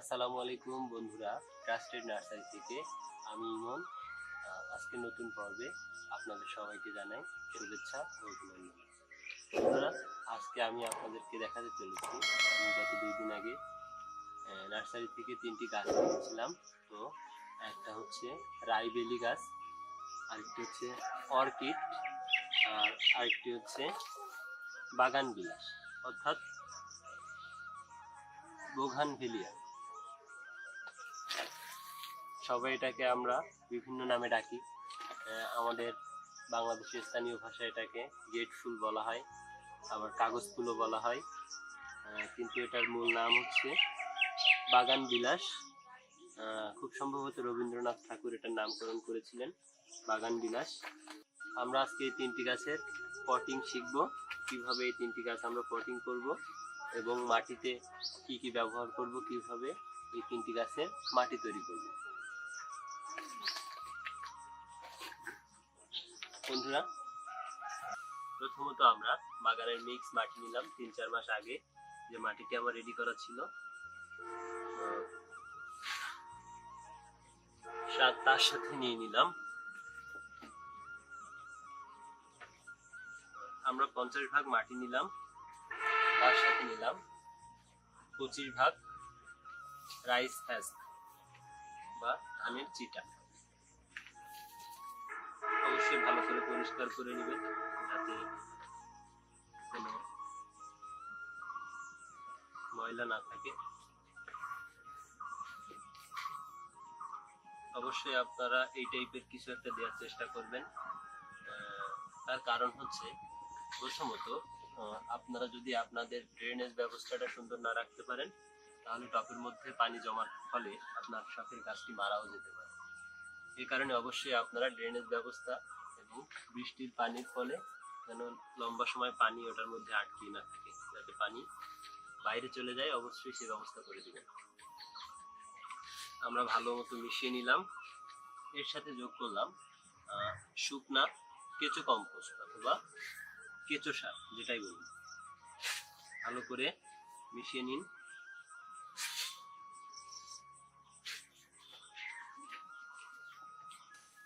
আসসালামু আলাইকুম বন্ধুরা ট্রাস্টেড নার্সারি থেকে আমি ইমন। আজকে নতুন পর্বে আপনাদের সবাইকে জানাই শুভেচ্ছা ও অভিনন্দন। বন্ধুরা, আজকে আমি আপনাদেরকে দেখাতে চলেছি। আমি গত দুই দিন আগে নার্সারি থেকে তিনটি গাছ কিনেছিলাম। তো একটা হচ্ছে রাইবেলি গাছ, আরেকটি হচ্ছে অর্কিড, আর আরেকটি হচ্ছে বাগান বিলাস অর্থাৎ বোঘান ভেলিয়া সবাই এটাকে আমরা বিভিন্ন নামে ডাকি। আমাদের বাংলাদেশের স্থানীয় ভাষায় এটাকে গেট ফুল বলা হয়, আবার কাগজ ফুলও বলা হয়। কিন্তু এটার মূল নাম হচ্ছে বাগান বিলাস। খুব সম্ভবত রবীন্দ্রনাথ ঠাকুর এটার নামকরণ করেছিলেন, বাগান বিলাস। আমরা আজকে এই তিনটি গাছের পটিং শিখব, কীভাবে এই তিনটি গাছ আমরা পটিং করব এবং মাটিতে কি কি ব্যবহার করব, কীভাবে এই তিনটি গাছের মাটি তৈরি করব। বন্ধুরা। প্রথমত আমরা বাগানের মিক্স মাটি নিলাম তিন চার মাস আগে। যে মাটিটি আমার রেডি করা ছিল। তার সাথে নিয়ে নিলাম। আমরা পঞ্চাশ ভাগ মাটি নিলাম। তার সাথে নিলাম পঁচিশ ভাগ রাইস হ্যাস বা ধানের চিটা। অবশ্যই ভালো করে পরিষ্কার করে নেবেন, যাতে কোনো ময়লা না থাকে। অবশ্যই আপনারা এই টাইপের কিছু একটা দেওয়ার চেষ্টা করবেন। তার কারণ হচ্ছে, প্রথমত আপনারা যদি আপনাদের ড্রেনেজ ব্যবস্থাটা সুন্দর না রাখতে পারেন, তাহলে টপের মধ্যে পানি জমার ফলে আপনার শখের গাছটি মারাও যেতে পারে। এই কারণে অবশ্যই আপনারা ড্রেনেজ ব্যবস্থা এবং বৃষ্টির পানির ফলে যেন লম্বা সময় পানি ওটার মধ্যে আটকে না থাকে, যাতে পানি বাইরে চলে যায়, অবশ্যই সে ব্যবস্থা করে দিবেন। আমরা ভালো মতো মিশিয়ে নিলাম। এর সাথে যোগ করলাম শুকনা কেঁচো কম্পোস্ট অথবা কেঁচো সার, যেটাই বলুন ভালো করে মিশিয়ে নিন।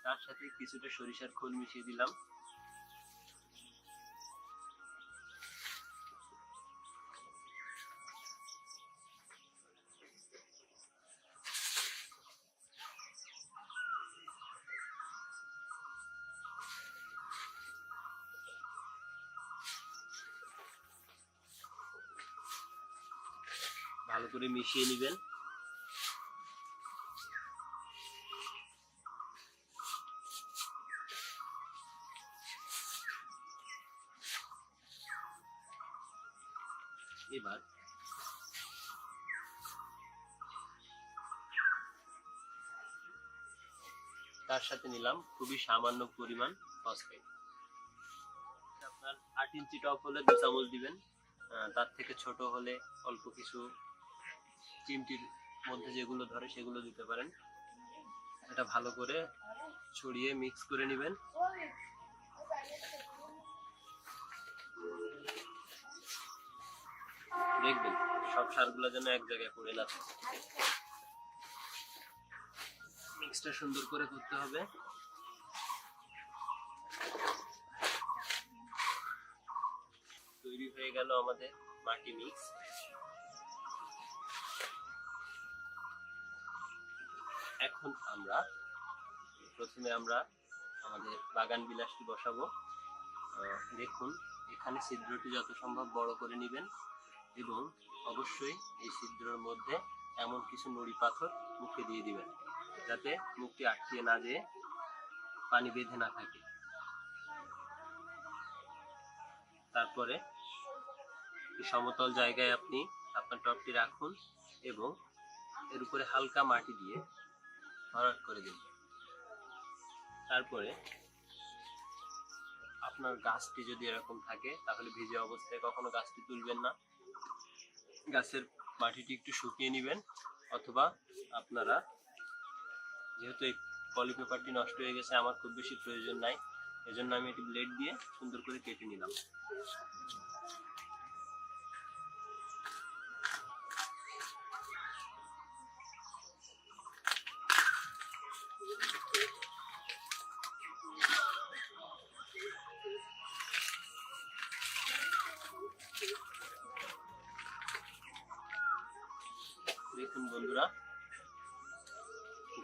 তার সাথে কিছুটা সরিষার খোল মিশিয়ে দিলাম। ভালো করে মিশিয়ে নেবেন। এবার। তার সাথে নিলাম খুবই সামান্য পরিমাণ ফসফেট আপনার আট ইঞ্চি টপ হলে দু চামচ দিবেন। তার থেকে ছোট হলে অল্প কিছু চিমটির মধ্যে যেগুলো ধরে সেগুলো দিতে পারেন। এটা ভালো করে ছড়িয়ে মিক্স করে নেবেন। দেখবেন, সব সারগুলো যেন এক জায়গায় পড়ে না মিক্সটা সুন্দর করে করতে হবে। তৈরি হয়ে গেল আমাদের মাটি মিক্স এখন আমরা, প্রথমে আমরা আমাদের বাগান বিলাসটি বসাবো। দেখুন, এখানে ছিদ্রটি যত সম্ভব বড় করে নেবেন। এবং অবশ্যই এই ছিদ্রের মধ্যে এমন কিছু নুড়ি পাথর মুখে দিয়ে দিবেন, যাতে মুখটি আটকিয়ে না যেয়ে পানি বেঁধে না থাকে। তারপরে সমতল জায়গায় আপনি আপনার টপটি রাখুন এবং এর উপরে হালকা মাটি দিয়ে ভরাট করে দিন। তারপরে আপনার গাছটি যদি এরকম থাকে, তাহলে ভিজে অবস্থায় কখনো গাছটি তুলবেন না। গাছের মাটিটি একটু শুকিয়ে নেবেন, অথবা আপনারা, যেহেতু এই পলিপেপারটি নষ্ট হয়ে গেছে, আমার খুব বেশি প্রয়োজন নাই। এজন্য আমি এটি ব্লেড দিয়ে সুন্দর করে কেটে নিলাম।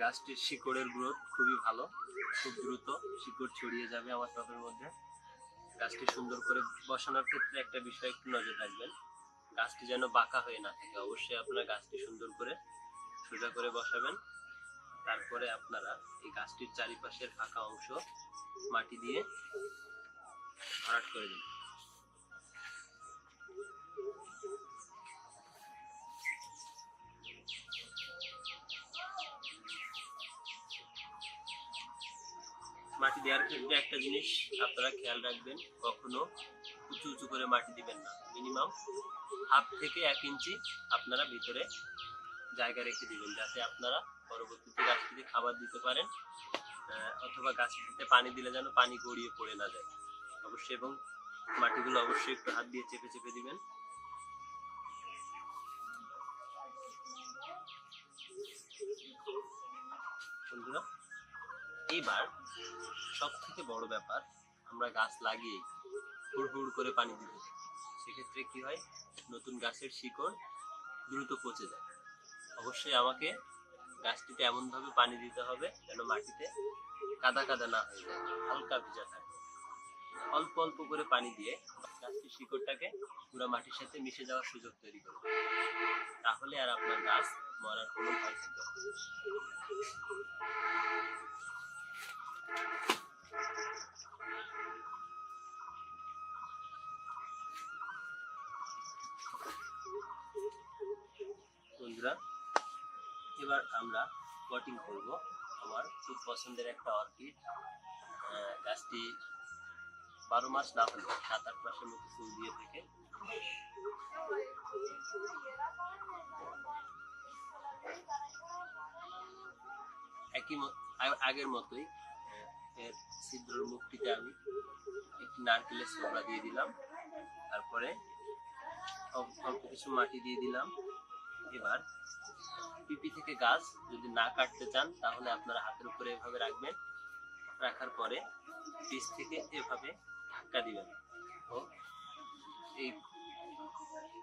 গাছটির শিকড়ের গ্রোথ খুবই ভালো, খুব দ্রুত শিকড় ছড়িয়ে যাবে আমার টবের মধ্যে। গাছটি সুন্দর করে বসানোর ক্ষেত্রে একটা বিষয় একটু নজর রাখবেন, গাছটি যেন বাঁকা হয়ে না থাকে। অবশ্যই আপনারা গাছটি সুন্দর করে সোজা করে বসাবেন। তারপরে আপনারা এই গাছটির চারিপাশের ফাঁকা অংশ মাটি দিয়ে ভরাট করে দিন মাটি দেওয়ার ক্ষেত্রে একটা জিনিস আপনারা খেয়াল রাখবেন, কখনো উঁচু উঁচু করে মাটি দিবেন না। মিনিমাম হাফ থেকে এক ইঞ্চি আপনারা ভিতরে জায়গা রেখে দিবেন, যাতে আপনারা পরবর্তীতে গাছটিতে খাবার দিতে পারেন অথবা গাছটিতে পানি দিলে যেন পানি গড়িয়ে পড়ে না যায়। অবশ্যই এবং মাটিগুলো অবশ্যই একটু হাত দিয়ে চেপে চেপে দিবেন। বন্ধুরা, এইবার সব থেকে বড় ব্যাপার, আমরা গাছ লাগিয়ে হুড় হুড় করে পানি দিতে। সেক্ষেত্রে কি হয়? নতুন গাছের শিকড় দ্রুত পচে যায়। অবশ্যই আমাকে গাছটিতে এমনভাবে পানি দিতে হবে যেন মাটিতে কাদা কাদা না হয়ে যায়, হালকা ভিজা থাকে। অল্প অল্প করে পানি দিয়ে গাছটির শিকড়টাকে পুরো মাটির সাথে মিশে যাওয়ার সুযোগ তৈরি করবে। তাহলে আর আপনার গাছ মরার কোনো ভয় থাকবে বন্ধুরা, এবার আমরা পটিং করব আমার খুব পছন্দের একটা অর্কিড। গাছটি বারো মাস না হলেও সাত আট মাসের মতো ফুল দিয়ে থাকে একই আগের মতোই এর ছিদ্রর মুখটিতে আমি একটি নারকেলের ছোবড়া দিয়ে দিলাম। তারপরে অল্প কিছু মাটি দিয়ে দিলাম। এবার পিপি থেকে গাছ যদি না কাটতে চান, তাহলে আপনারা হাতের উপরে এভাবে রাখবেন। রাখার পরে পিস থেকে এভাবে ধাক্কা দিবেন। ও, এই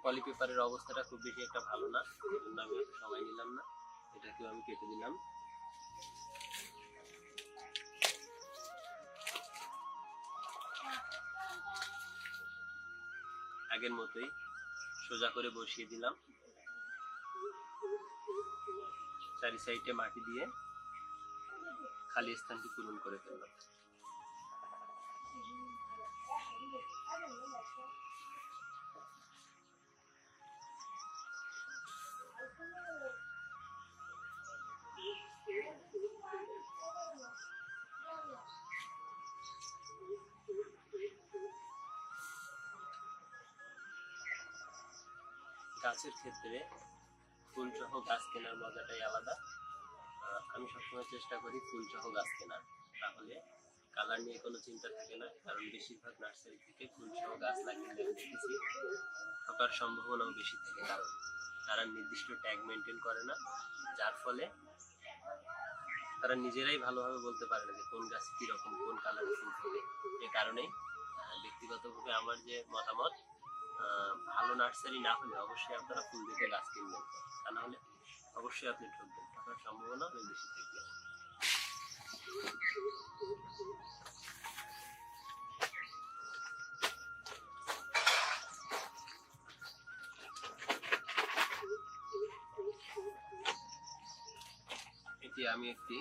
পলি পেপারের অবস্থাটা খুব বেশি একটা ভালো না এই জন্য আমি সময় নিলাম না। এটাকেও আমি কেটে দিলাম। আগের মতোই সোজা করে বসিয়ে দিলাম। চারি সাইডে মাটি দিয়ে খালি স্থানটি পূরণ করে ফেললাম গাছের ক্ষেত্রে ফুল সহ গাছ কেনার মজাটাই আলাদা। আমি সবসময় চেষ্টা করি ফুল সহ গাছ কেনার। তাহলে কালার নিয়ে কোনো চিন্তা থাকে না, কারণ বেশিরভাগ নার্সারি থেকে ফুল সহ গাছ লাগিয়ে আমি দেখেছি ঠকার সম্ভাবনাও বেশি থাকে, কারণ তারা নির্দিষ্ট ট্যাগ মেনটেন করে না, যার ফলে তারা নিজেরাই ভালোভাবে বলতে পারে না যে কোন গাছ কীরকম, কোন কালারের ফুল হবে এ কারণেই ব্যক্তিগতভাবে আমার যে মতামত ভালো নার্সারি না হলে অবশ্যই আপনারা ফুল দেখে গাছ কিনবেন। তা না হলে অবশ্যই আপনি ঠকবেন। ঠকার সম্ভাবনা অনেক বেশি থাকবে। এটি আমি একটি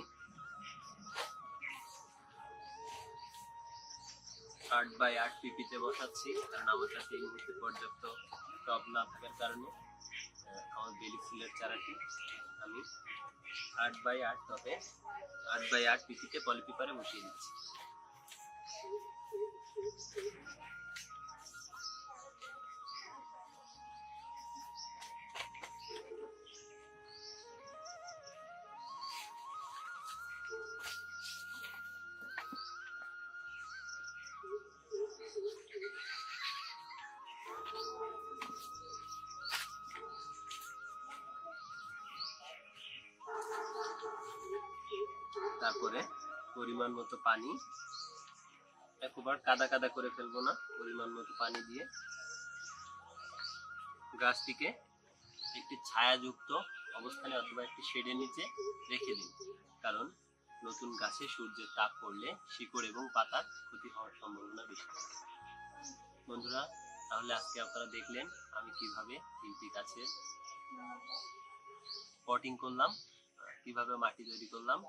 আট বাই আট পিপিতে বসাচ্ছি। কারণ আমার কাছে এই মুহূর্তে পর্যাপ্ত টপ না থাকার কারণে আমার বেলি ফুলের চারাটি। আমি আট বাই আট টপে আট বাই আট পিপিতে পলিপিপারে বসিয়ে দিচ্ছি। তারপরে পরিমাণ মতো পানি। একবার কাদা কাদা করে ফেলব না, পরিমাণ মতো পানি দিয়ে। গাছটিকে একটি ছায়াযুক্ত অবস্থানে অথবা একটি শেডের নিচে রেখে দিন, কারণ নতুন গাছে সূর্যের তাপ পড়লে শিকড় এবং পাতার ক্ষতি হওয়ার সম্ভাবনা বেশি। বন্ধুরা, তাহলে আজকে আপনারা দেখলেন আমি কীভাবে তিনটি গাছের পটিং করলাম, কীভাবে মাটি তৈরি করলাম।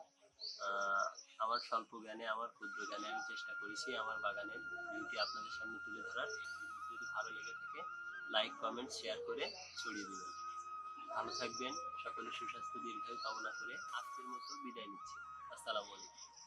আমার স্বল্প জ্ঞানে, আমার ক্ষুদ্র জ্ঞানে আমি চেষ্টা করেছি আমার বাগানের ভিউটি আপনাদের সামনে তুলে ধরার। যদি ভালো লেগে থাকে লাইক কমেন্ট শেয়ার করে ছড়িয়ে দেবেন। ভালো থাকবেন সকলের সুস্বাস্থ্য, দীর্ঘায়ু কামনা করে আজকের মতো বিদায় নিচ্ছি। আসসালামু আলাইকুম।